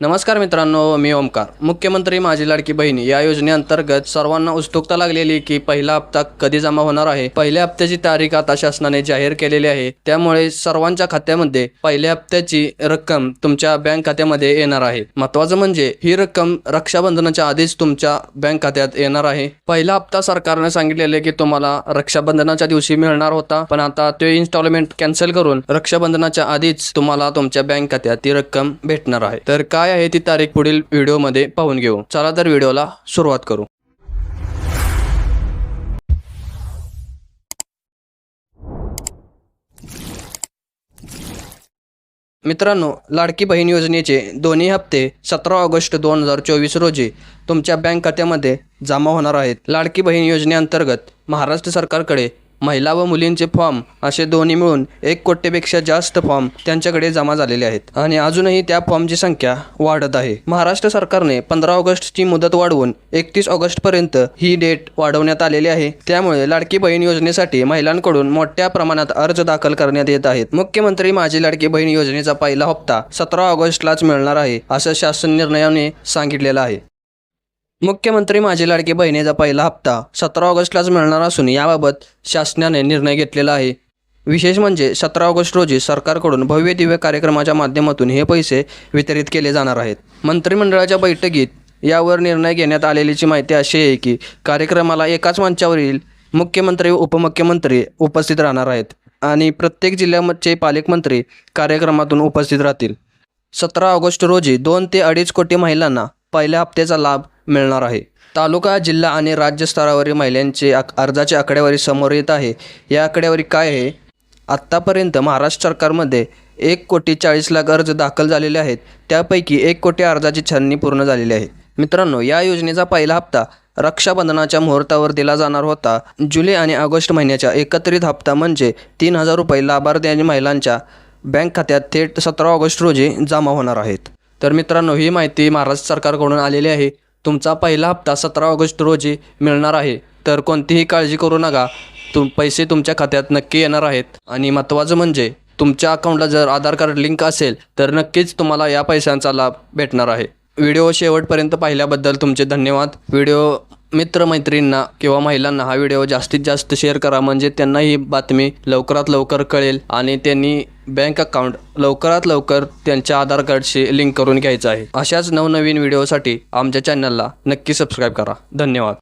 नमस्कार मित्रांनो मी ओमकार. मुख्यमंत्री माझी लाडकी बहिणी या योजनेअंतर्गत सर्वांना उत्सुकता लागलेली की पहिला हप्ता कधी जमा होणार आहे? पहिल्या हप्त्याची तारीख आता शासनाने जाहीर केलेली आहे. त्यामुळे सर्वांच्या खात्यामध्ये पहिल्या हप्त्याची रक्कम तुमच्या बँक खात्यामध्ये येणार आहे. महत्वाचं म्हणजे ही रक्कम रक्षाबंधनाच्या आधीच तुमच्या बँक खात्यात येणार आहे. पहिला हप्ता सरकारने सांगितलेले की तुम्हाला रक्षाबंधनाच्या दिवशी मिळणार होता पण आता ते इन्स्टॉलमेंट कॅन्सल करून रक्षाबंधनाच्या आधीच तुम्हाला तुमच्या बँक खात्यात ती रक्कम भेटणार आहे. तर काय काय आहे ती तारीख पुढील व्हिडिओमध्ये पाहून घेऊ. चला तर व्हिडिओला सुरुवात करू. मित्रांनो लाडकी बहीण योजनेचे दोन्ही हप्ते सतरा ऑगस्ट दोन हजार चोवीस रोजी तुमच्या बँक खात्यामध्ये जमा होणार आहेत. लाडकी बहीण योजनेअंतर्गत महाराष्ट्र सरकारकडे महिला व मुलींचे फॉर्म असे दोन्ही मिळून एक कोटीपेक्षा जास्त फॉर्म त्यांच्याकडे जमा झालेले आहेत. आणि अजूनही त्या फॉर्मची संख्या वाढत आहे. महाराष्ट्र सरकारने पंधरा ऑगस्टची मुदत वाढवून एकतीस ऑगस्टपर्यंत ही डेट वाढवण्यात आलेली आहे. त्यामुळे लाडकी बहीण योजनेसाठी महिलांकडून मोठ्या प्रमाणात अर्ज दाखल करण्यात येत आहेत. मुख्यमंत्री माझी लाडकी बहीण योजनेचा पहिला हप्ता सतरा ऑगस्टलाच मिळणार आहे असं शासन निर्णयाने सांगितलेलं आहे. मुख्यमंत्री माझी लाडकी बहिणीचा पहिला हप्ता सतरा ऑगस्टलाच मिळणार असून याबाबत शासनाने निर्णय घेतलेला आहे. विशेष म्हणजे सतरा ऑगस्ट रोजी सरकारकडून भव्य दिव्य कार्यक्रमाच्या माध्यमातून हे पैसे वितरित केले जाणार आहेत. मंत्रिमंडळाच्या बैठकीत यावर निर्णय घेण्यात आलेलीची माहिती अशी आहे की कार्यक्रमाला एकाच मंचावरील मुख्यमंत्री व उपमुख्यमंत्री उपस्थित राहणार आहेत आणि प्रत्येक जिल्ह्याचे पालकमंत्री कार्यक्रमातून उपस्थित राहतील. सतरा ऑगस्ट रोजी दोन ते अडीच कोटी महिलांना पहिल्या हप्त्याचा लाभ मिळणार आहे. तालुका जिल्हा आणि राज्य स्तरावरील महिलांचे आक अर्जाची आकडेवारी समोर येत आहे. या आकडेवारी काय आहे? आत्तापर्यंत महाराष्ट्र सरकारमध्ये एक कोटी चाळीस लाख अर्ज दाखल झालेले आहेत. त्यापैकी एक कोटी अर्जाची छाननी पूर्ण झालेली आहे. मित्रांनो या योजनेचा पहिला हप्ता रक्षाबंधनाच्या मुहूर्तावर दिला जाणार होता. जुलै आणि ऑगस्ट महिन्याच्या एकत्रित हप्ता म्हणजे तीन हजार रुपये लाभार्थी आणि महिलांच्या बँक खात्यात थेट सतरा ऑगस्ट रोजी जमा होणार आहेत. तर मित्रांनो ही माहिती महाराष्ट्र सरकारकडून आलेली आहे. तुमचा पहिला हप्ता सतरा ऑगस्ट रोजी मिळणार आहे. तर कोणतीही काळजी करू नका. तुम पैसे तुमच्या खात्यात नक्की येणार आहेत. आणि महत्त्वाचं म्हणजे तुमच्या अकाउंटला जर आधार कार्ड लिंक असेल तर नक्कीच तुम्हाला या पैशांचा लाभ भेटणार आहे. व्हिडिओ शेवटपर्यंत पाहिल्याबद्दल तुमचे धन्यवाद. व्हिडिओ मित्रमैत्रींना किंवा महिलांना हा व्हिडिओ जास्तीत जास्त शेअर करा. म्हणजे त्यांना ही बातमी लवकरात लवकर कळेल आणि त्यांनी बँक अकाउंट लवकरात लवकर त्यांच्या आधार कार्डशी लिंक करून घ्यायचं आहे. अशाच नवनवीन व्हिडिओसाठी आमच्या चॅनलला नक्की सबस्क्राईब करा. धन्यवाद.